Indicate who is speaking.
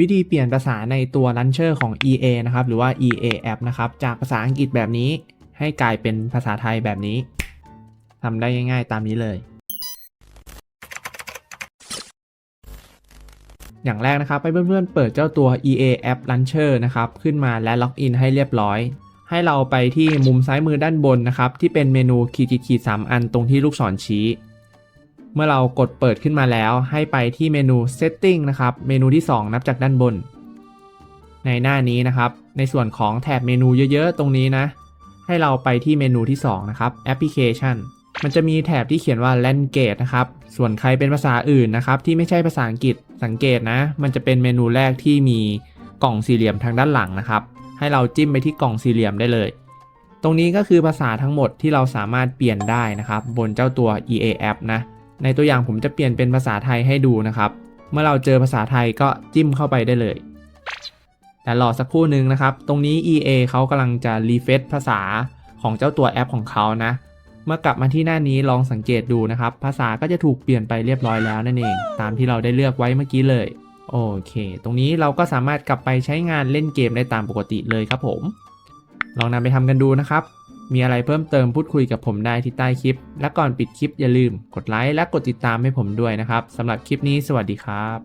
Speaker 1: วิธีเปลี่ยนภาษาในตัว Launcher ของ EA นะครับ หรือว่า EA App นะครับ จากภาษาอังกฤษแบบนี้ ให้กลายเป็นภาษาไทยแบบนี้ทำได้ง่าย ๆ ตามนี้เลย อย่างแรกนะครับ ให้เพื่อนๆ เปิดเจ้าตัว EA App Launcher นะครับ ขึ้นมาและล็อกอินให้เรียบร้อย ให้เราไปที่มุมซ้ายมือด้านบนนะครับ ที่เป็นเมนูขีดขีดๆๆสามอันตรงที่ลูกศรชี้ เมื่อเรากดเปิดขึ้นมาแล้ว ให้ไปที่เมนู Setting นะครับ เมนูที่ 2 นับจากด้านบน ในหน้านี้นะครับ ในส่วนของแถบเมนูเยอะๆ ตรงนี้นะ ให้เราไปที่เมนูที่ 2 นะครับ Application มันจะมีแถบที่เขียนว่า Language นะครับ ส่วนใครเป็นภาษาอื่นนะครับ ที่ไม่ใช่ภาษาอังกฤษ สังเกตนะ มันจะเป็นเมนูแรกที่มีกล่องสี่เหลี่ยมทางด้านหลังนะครับ ให้เราจิ้มไปที่กล่องสี่เหลี่ยมได้เลย ตรงนี้ก็คือภาษาทั้งหมดที่เราสามารถเปลี่ยนได้นะครับ บนเจ้าตัว EA App นะ ในตัวอย่างผมจะเปลี่ยนเป็นภาษาไทยให้ดูนะครับ เมื่อเราเจอภาษาไทยก็จิ้มเข้าไปได้เลย แต่รอสักครู่หนึ่งนะครับ ตรงนี้ EA เขากำลังจะรีเฟซภาษาของเจ้าตัวแอปของเขานะ เมื่อกลับมาที่หน้านี้ลองสังเกตดูนะครับ ภาษาก็จะถูกเปลี่ยนไปเรียบร้อยแล้วนั่นเอง ตามที่เราได้เลือกไว้เมื่อกี้เลย โอเค ตรงนี้เราก็สามารถกลับไปใช้งานเล่นเกมได้ตามปกติเลยครับผม ลองนำไปทำกันดูนะครับ มีอะไรเพิ่มเติมพูดคุยกับผมได้ที่ใต้คลิป และก่อนปิดคลิปอย่าลืมกดไลค์และกดติดตามให้ผมด้วยนะครับสำหรับคลิปนี้สวัสดีครับ